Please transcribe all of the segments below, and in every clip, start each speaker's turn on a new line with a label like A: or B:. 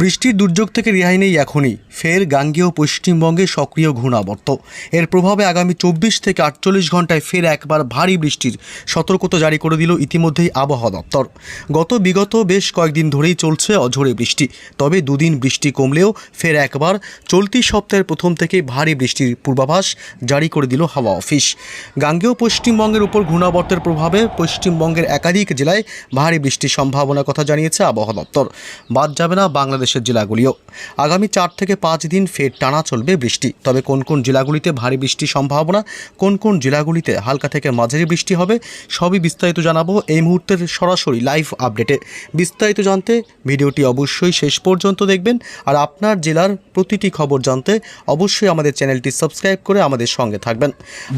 A: বৃষ্টির দুর্যোগ থেকে রেহাই নেই এখনই। ফের গাঙ্গেয় পশ্চিমবঙ্গে সক্রিয় ঘূর্ণাবর্ত। এর প্রভাবে আগামী চব্বিশ থেকে আটচল্লিশ ঘন্টায় ফের একবার ভারী বৃষ্টির সতর্কতা জারি করে দিল ইতিমধ্যেই আবহাওয়া দপ্তর। গত বিগত বেশ কয়েকদিন ধরেই চলছে অঝোরে বৃষ্টি। তবে দুদিন বৃষ্টি কমলেও ফের একবার চলতি সপ্তাহের প্রথম থেকেই ভারী বৃষ্টির পূর্বাভাস জারি করে দিল হাওয়া অফিস। গাঙ্গেয় পশ্চিমবঙ্গের উপর ঘূর্ণাবর্তের প্রভাবে পশ্চিমবঙ্গের একাধিক জেলায় ভারী বৃষ্টির সম্ভাবনার কথা জানিয়েছে আবহাওয়া দপ্তর। বাদ যাবে না বাংলাদেশের জেলাগুলিও। আগামী চার থেকে পাঁচ দিন ফের টানা চলবে বৃষ্টি। তবে কোন কোন জেলাগুলিতে ভারী বৃষ্টির সম্ভাবনা, কোন কোন জেলাগুলিতে হালকা থেকে মাঝারি বৃষ্টি হবে, সবই বিস্তারিত জানাব এই মুহূর্তের সরাসরি লাইভ আপডেটে। বিস্তারিত জানতে ভিডিওটি অবশ্যই শেষ পর্যন্ত দেখবেন। আর আপনার জেলার প্রতিটি খবর জানতে অবশ্যই আমাদের চ্যানেলটি সাবস্ক্রাইব করে আমাদের সঙ্গে থাকবেন।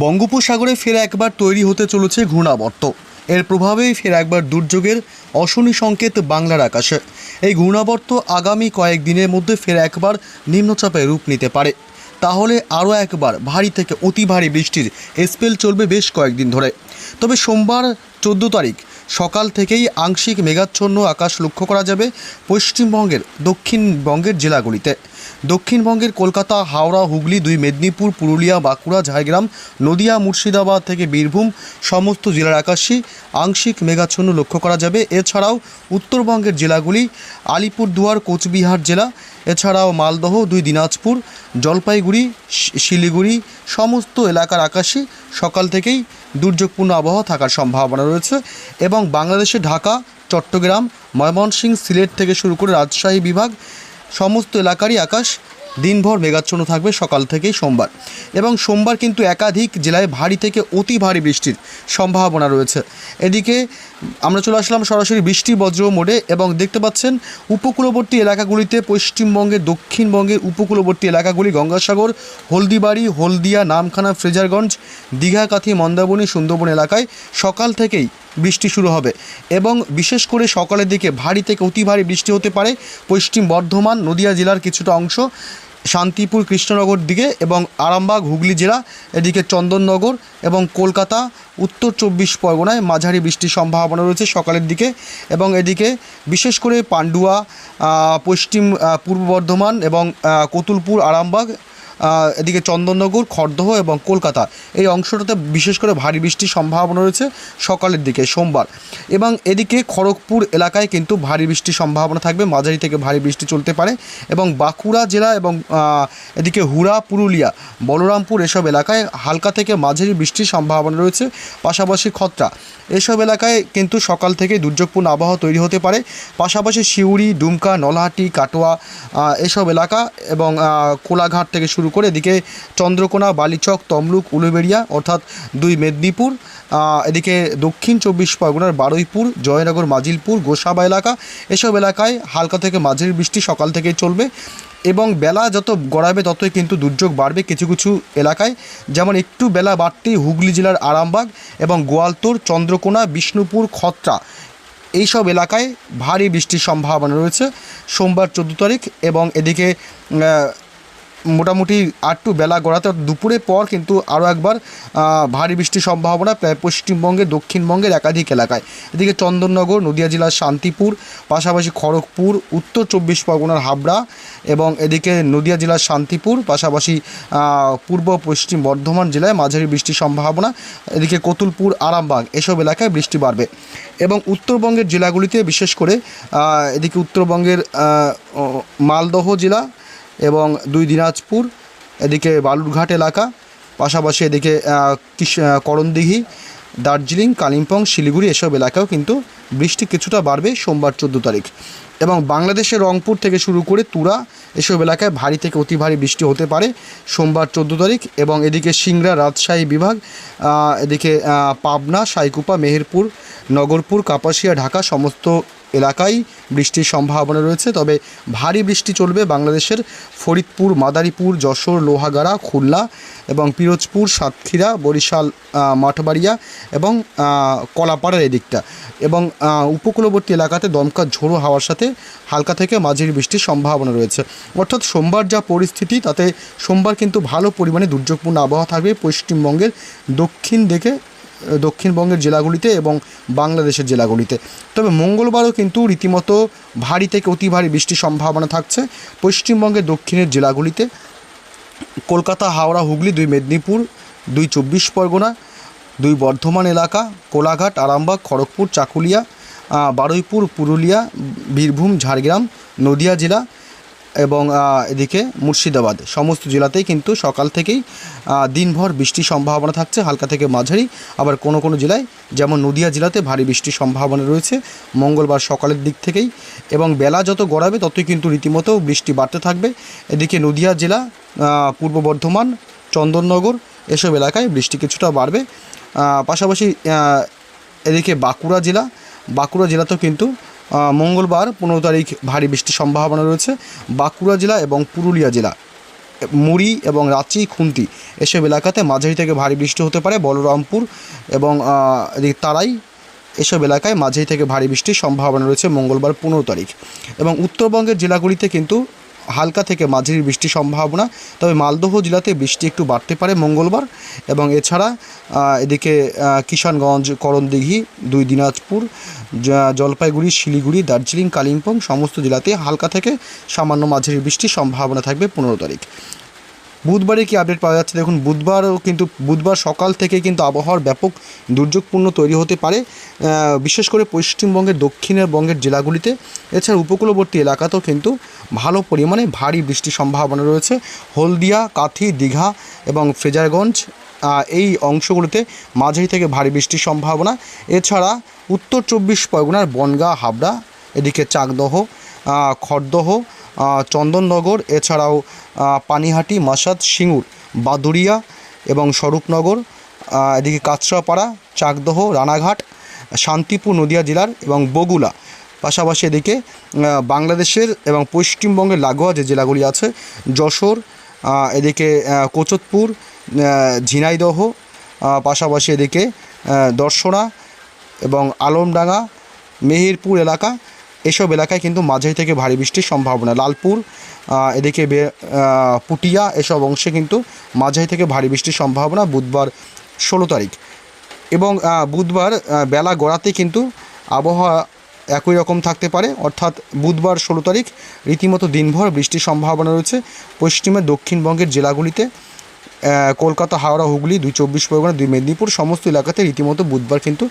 A: বঙ্গোপসাগরে ফের একবার তৈরি হতে চলেছে ঘূর্ণাবর্ত। এর প্রভাবেই ফের একবার দুর্যোগের অশনি সংকেত বাংলার আকাশে। এই ঘূর্ণাবর্ত আগামী কয়েকদিনের মধ্যে ফের একবার নিম্নচাপে রূপ নিতে পারে। তাহলে আরও একবার ভারী থেকে অতি ভারী বৃষ্টির স্পেল চলবে বেশ কয়েকদিন ধরে। তবে সোমবার চোদ্দ তারিখ সকাল থেকেই আংশিক মেঘাচ্ছন্ন আকাশ লক্ষ্য করা যাবে পশ্চিমবঙ্গের দক্ষিণবঙ্গের জেলাগুলিতে। দক্ষিণবঙ্গের কলকাতা, হাওড়া, হুগলি, দুই মেদিনীপুর, পুরুলিয়া, বাঁকুড়া, ঝাড়গ্রাম, নদিয়া, মুর্শিদাবাদ থেকে বীরভূম সমস্ত জেলার আকাশে আংশিক মেঘাচ্ছন্ন লক্ষ্য করা যাবে। এছাড়াও উত্তরবঙ্গের জেলাগুলি আলিপুরদুয়ার, কোচবিহার জেলা, এছাড়াও মালদহ, দুই দিনাজপুর, জলপাইগুড়ি শিলিগুড়ি সমস্ত এলাকার আকাশে সকাল থেকেই দুর্যোগপূর্ণ আবহাওয়া থাকার সম্ভাবনা রয়েছে এবং বাংলাদেশে ঢাকা, চট্টগ্রাম, ময়মনসিংহ, সিলেট থেকে শুরু করে রাজশাহী বিভাগ সমস্ত এলাকারই আকাশ দিনভর মেঘাচ্ছন্ন থাকবে সকাল থেকেই সোমবার। এবং সোমবার কিন্তু একাধিক জেলায় ভারী থেকে অতি ভারী বৃষ্টির সম্ভাবনা রয়েছে। এদিকে আমরা চলে আসলাম সরাসরি বৃষ্টি বজ্র মোড়ে এবং দেখতে পাচ্ছেন উপকূলবর্তী এলাকাগুলিতে পশ্চিমবঙ্গের দক্ষিণবঙ্গের উপকূলবর্তী এলাকাগুলি গঙ্গাসাগর, হলদিবাড়ি, হলদিয়া, নামখানা, ফ্রেজারগঞ্জ দীঘাকাথি মন্দাবনী সুন্দরবন এলাকায় সকাল থেকেই বৃষ্টি শুরু হবে। এবং বিশেষ করে সকালের দিকে ভারী থেকে অতি ভারী বৃষ্টি হতে পারে। পশ্চিম বর্ধমান, নদিয়া জেলার কিছুটা অংশ, শান্তিপুর, কৃষ্ণনগর দিকে এবং আরামবাগ, হুগলি জেলা, এদিকে চন্দননগর এবং কলকাতা, উত্তর চব্বিশ পরগনায় মাঝারি বৃষ্টির সম্ভাবনা রয়েছে সকালের দিকে। এবং এদিকে বিশেষ করে পান্ডুয়া পশ্চিম পূর্ব বর্ধমান এবং কতুলপুর, আরামবাগ এদিকে চন্দননগর, খড়দহ এবং কলকাতা এই অংশটাতে বিশেষ করে ভারী বৃষ্টির সম্ভাবনা রয়েছে সকালের দিকে, সোমবার। এবং এদিকে খড়গপুর এলাকায় কিন্তু ভারী বৃষ্টির সম্ভাবনা থাকবে। মাঝারি থেকে ভারী বৃষ্টি চলতে পারে। এবং বাঁকুড়া জেলা এবং এদিকে হুড়া, পুরুলিয়া, বলরামপুর এসব এলাকায় হালকা থেকে মাঝারি বৃষ্টির সম্ভাবনা রয়েছে। পাশাপাশি খত্রা। এসব এলাকায় কিন্তু সকাল থেকে দুর্যোগপূর্ণ আবহাওয়া তৈরি হতে পারে। পাশাপাশি সিউড়ি, ডুমকা, নলহাটি, কাটোয়া এসব এলাকা এবং কোলাঘাট থেকে শুরু করে এদিকে চন্দ্রকোনা, বালিচক, তমলুক, উলুবেড়িয়া অর্থাৎ দুই মেদিনীপুর এদিকে দক্ষিণ চব্বিশ পরগনার বারুইপুর, জয়নগর, মাজিলপুর, গোসাবা এলাকা, এসব এলাকায় হালকা থেকে মাঝারি বৃষ্টি সকাল থেকেই চলবে এবং বেলা যত গড়াবে ততই কিন্তু দুর্যোগ বাড়বে কিছু কিছু এলাকায়। যেমন একটু বেলা বাড়তেই হুগলি জেলার আরামবাগ এবং গোয়ালতোর, চন্দ্রকোনা, বিষ্ণুপুর, খত্রা এইসব এলাকায় ভারী বৃষ্টির সম্ভাবনা রয়েছে। সোমবার চোদ্দ তারিখ এবং এদিকে মোটামুটি আটটু বেলা গড়াতে দুপুরের পর কিন্তু আরও একবার ভারী বৃষ্টির সম্ভাবনা প্রায় পশ্চিমবঙ্গের, দক্ষিণবঙ্গের একাধিক এলাকায়। এদিকে চন্দননগর, নদিয়া জেলার শান্তিপুর, পাশাপাশি খড়গপুর, উত্তর চব্বিশ পরগনার হাবড়া এবং এদিকে নদিয়া জেলার শান্তিপুর, পাশাপাশি পূর্ব পশ্চিম বর্ধমান জেলায় মাঝারি বৃষ্টির সম্ভাবনা। এদিকে কতুলপুর, আরামবাগ এসব এলাকায় বৃষ্টি বাড়বে। এবং উত্তরবঙ্গের জেলাগুলিতে বিশেষ করে এদিকে উত্তরবঙ্গের মালদহ জেলা এবং দুই দিনাজপুর, এদিকে বালুরঘাট এলাকা, পাশাপাশি এদিকে করণদিঘি, দার্জিলিং, কালিম্পং, শিলিগুড়ি এসব এলাকাও কিন্তু বৃষ্টি কিছুটা বাড়বে সোমবার চোদ্দ তারিখ। এবং বাংলাদেশের রংপুর থেকে শুরু করে তুরা এসব এলাকায় ভারী থেকে অতি ভারী বৃষ্টি হতে পারে সোমবার চোদ্দ তারিখ এবং এদিকে সিংড়া, রাজশাহী বিভাগ এদিকে পাবনা, সাইকুপা, মেহেরপুর, নগরপুর, কাপাসিয়া, ঢাকা, সমস্ত এলাকায় বৃষ্টির সম্ভাবনা রয়েছে। তবে ভারী বৃষ্টি চলবে বাংলাদেশের ফরিদপুর, মাদারীপুর, যশোর, লোহাগাড়া, খুলনা এবং পিরোজপুর, সাতক্ষীরা, বরিশাল মাঠবাড়িয়া এবং কলাপাড়ার এদিকটা। এবং উপকূলবর্তী এলাকাতে দমকা ঝোড়ো হাওয়ার সাথে হালকা থেকে মাঝির বৃষ্টির সম্ভাবনা রয়েছে। অর্থাৎ সোমবার যা পরিস্থিতি, তাতে সোমবার কিন্তু ভালো পরিমাণে দুর্যোগপূর্ণ আবহাওয়া থাকবে পশ্চিমবঙ্গের দক্ষিণ দিকে দক্ষিণবঙ্গের জেলাগুলিতে এবং বাংলাদেশের জেলাগুলিতে। তবে মঙ্গলবারও কিন্তু রীতিমতো ভারী থেকে অতি ভারী বৃষ্টির সম্ভাবনা থাকছে পশ্চিমবঙ্গের দক্ষিণের জেলাগুলিতে। কলকাতা, হাওড়া, হুগলি, দুই মেদিনীপুর, দুই চব্বিশ পরগনা, দুই বর্ধমান এলাকা, কোলাঘাট, আরামবাগ, খড়গপুর, চাকুলিয়া বারুইপুর, পুরুলিয়া, বীরভূম, ঝাড়গ্রাম, নদিয়া জেলা এবং এদিকে মুর্শিদাবাদ। সমস্ত জেলাতেই কিন্তু সকাল থেকেই দিনভর বৃষ্টির সম্ভাবনা থাকছে হালকা থেকে মাঝারি। আবার কোনো কোনো জেলায়, যেমন নদিয়া জেলাতে ভারী বৃষ্টির সম্ভাবনা রয়েছে মঙ্গলবার সকালের দিক থেকেই। এবং বেলা যত গড়াবে, ততই কিন্তু রীতিমতো বৃষ্টি বাড়তে থাকবে। এদিকে নদিয়া জেলা পূর্ব বর্ধমান, চন্দননগর এসব এলাকায় বৃষ্টি কিছুটা বাড়বে। পাশাপাশি এদিকে বাঁকুড়া জেলা, বাঁকুড়া জেলাতেও কিন্তু মঙ্গলবার পনেরো তারিখ ভারী বৃষ্টির সম্ভাবনা রয়েছে। বাঁকুড়া জেলা এবং পুরুলিয়া জেলা, মুড়ি এবং রাঁচি, খুন্তি এসব এলাকাতে মাঝারি থেকে ভারী বৃষ্টি হতে পারে। বলরামপুর এবং তারাই এসব এলাকায় মাঝারি থেকে ভারী বৃষ্টির সম্ভাবনা রয়েছে মঙ্গলবার পনেরো তারিখ। এবং উত্তরবঙ্গের জেলাগুলিতে কিন্তু হালকা থেকে মাঝারি বৃষ্টির সম্ভাবনা, তবে মালদহ জেলাতে বৃষ্টি একটু বাড়তে পারে মঙ্গলবার এবং এছাড়া এদিকে কিষানগঞ্জ, করণদিঘি, দুই দিনাজপুর জলপাইগুড়ি, শিলিগুড়ি, দার্জিলিং, কালিম্পং সমস্ত জেলাতে হালকা থেকে সামান্য মাঝারি বৃষ্টির সম্ভাবনা থাকবে পনেরো তারিখ। বুধবারে কি আপডেট পাওয়া যাচ্ছে? দেখুন, বুধবারও কিন্তু, বুধবার সকাল থেকে কিন্তু আবহাওয়ার ব্যাপক দুর্যোগপূর্ণ তৈরি হতে পারে বিশেষ করে পশ্চিমবঙ্গের, দক্ষিণের বঙ্গের জেলাগুলিতে। এছাড়া উপকূলবর্তী এলাকাতেও কিন্তু ভালো পরিমাণে ভারী বৃষ্টির সম্ভাবনা রয়েছে। হলদিয়া, কাথি, দীঘা এবং ফ্রেজারগঞ্জ এই অংশগুলোতে মাঝারি থেকে ভারী বৃষ্টির সম্ভাবনা। এছাড়া উত্তর চব্বিশ পরগনার বনগাঁ, হাবড়া, এদিকে চাকদহ খড়দহ চন্দননগর, এছাড়াও পানিহাটি, মাসাদ, সিঙ্গুর বাদুরিয়া এবং স্বরূপনগর এদিকে কাঁচরাপাড়া, চাকদহ, রানাঘাট, শান্তিপুর, নদিয়া জেলার এবং বগুলা। পাশাপাশি এদিকে বাংলাদেশের এবং পশ্চিমবঙ্গের লাগোয়া যে জেলাগুলি আছে, যশোর এদিকে কোচতপুর ঝিনাইদহ পাশাপাশি এদিকে দর্শনা এবং আলমডাঙ্গা, মেহেরপুর এলাকা এসব এলাকায় কিন্তু মাঝারি থেকে ভারী বৃষ্টির সম্ভাবনা। লালপুর এদিকে পুটিয়া, এসব অংশে কিন্তু মাঝারি থেকে ভারী বৃষ্টির সম্ভাবনা বুধবার ষোলো তারিখ। এবং বুধবার বেলা গড়াতে কিন্তু আবহাওয়া একই রকম থাকতে পারে। অর্থাৎ বুধবার ষোলো তারিখ রীতিমতো দিনভর বৃষ্টির সম্ভাবনা রয়েছে পশ্চিমে দক্ষিণবঙ্গের জেলাগুলিতে। কলকাতা, হাওড়া, হুগলি, দুই চব্বিশ পরগনা, দুই মেদিনীপুর, সমস্ত এলাকাতে রীতিমতো বুধবার কিন্তু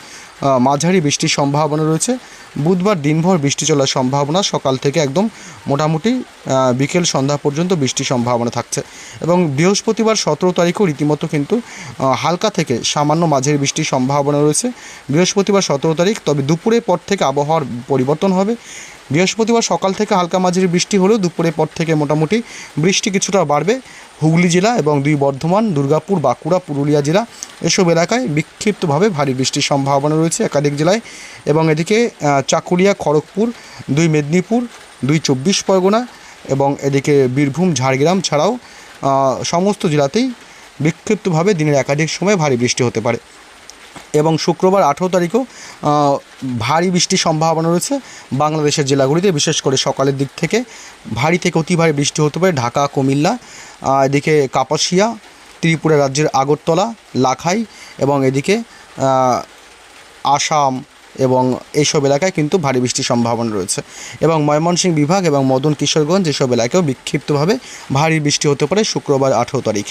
A: মাঝারি বৃষ্টির সম্ভাবনা রয়েছে। বুধবার দিনভর বৃষ্টি চলার সম্ভাবনা সকাল থেকে একদম মোটামুটি বিকেল সন্ধ্যা পর্যন্ত বৃষ্টির সম্ভাবনা থাকছে। এবং বৃহস্পতিবার সতেরো তারিখও রীতিমতো কিন্তু হালকা থেকে সামান্য মাঝারি বৃষ্টির সম্ভাবনা রয়েছে। বৃহস্পতিবার সতেরো তারিখ, তবে দুপুরের পর থেকে আবহাওয়ার পরিবর্তন হবে। বৃহস্পতিবার সকাল থেকে হালকা মাঝারি বৃষ্টি হলেও দুপুরের পর থেকে মোটামুটি বৃষ্টি কিছুটা বাড়বে। হুগলি জেলা এবং দুই বর্ধমান, দুর্গাপুর, বাঁকুড়া, পুরুলিয়া জেলা এসব এলাকায় বিক্ষিপ্তভাবে ভারী বৃষ্টির সম্ভাবনা রয়েছে একাধিক জেলায় এবং এদিকে চাকুলিয়া, খড়গপুর, দুই মেদিনীপুর, দুই চব্বিশ পরগনা এবং এদিকে বীরভূম, ঝাড়গ্রাম ছাড়াও সমস্ত জেলাতেই বিক্ষিপ্তভাবে দিনের একাধিক সময় ভারী বৃষ্টি হতে পারে। এবং শুক্রবার আঠেরো তারিখও ভারী বৃষ্টির সম্ভাবনা রয়েছে বাংলাদেশের জেলাগুলিতে, বিশেষ করে সকালের দিক থেকে। ভারী থেকে অতি ভারী বৃষ্টি হতে পারে ঢাকা, কুমিল্লা এদিকে কাপাসিয়া, ত্রিপুরা রাজ্যের আগরতলা, লাখাই এবং এদিকে আসাম এবং এইসব এলাকায় কিন্তু ভারী বৃষ্টির সম্ভাবনা রয়েছে। এবং ময়মনসিংহ বিভাগ এবং মদন কিশোরগঞ্জ এসব এলাকায়ও বিক্ষিপ্তভাবে ভারী বৃষ্টি হতে পারে শুক্রবার আঠেরো তারিখ।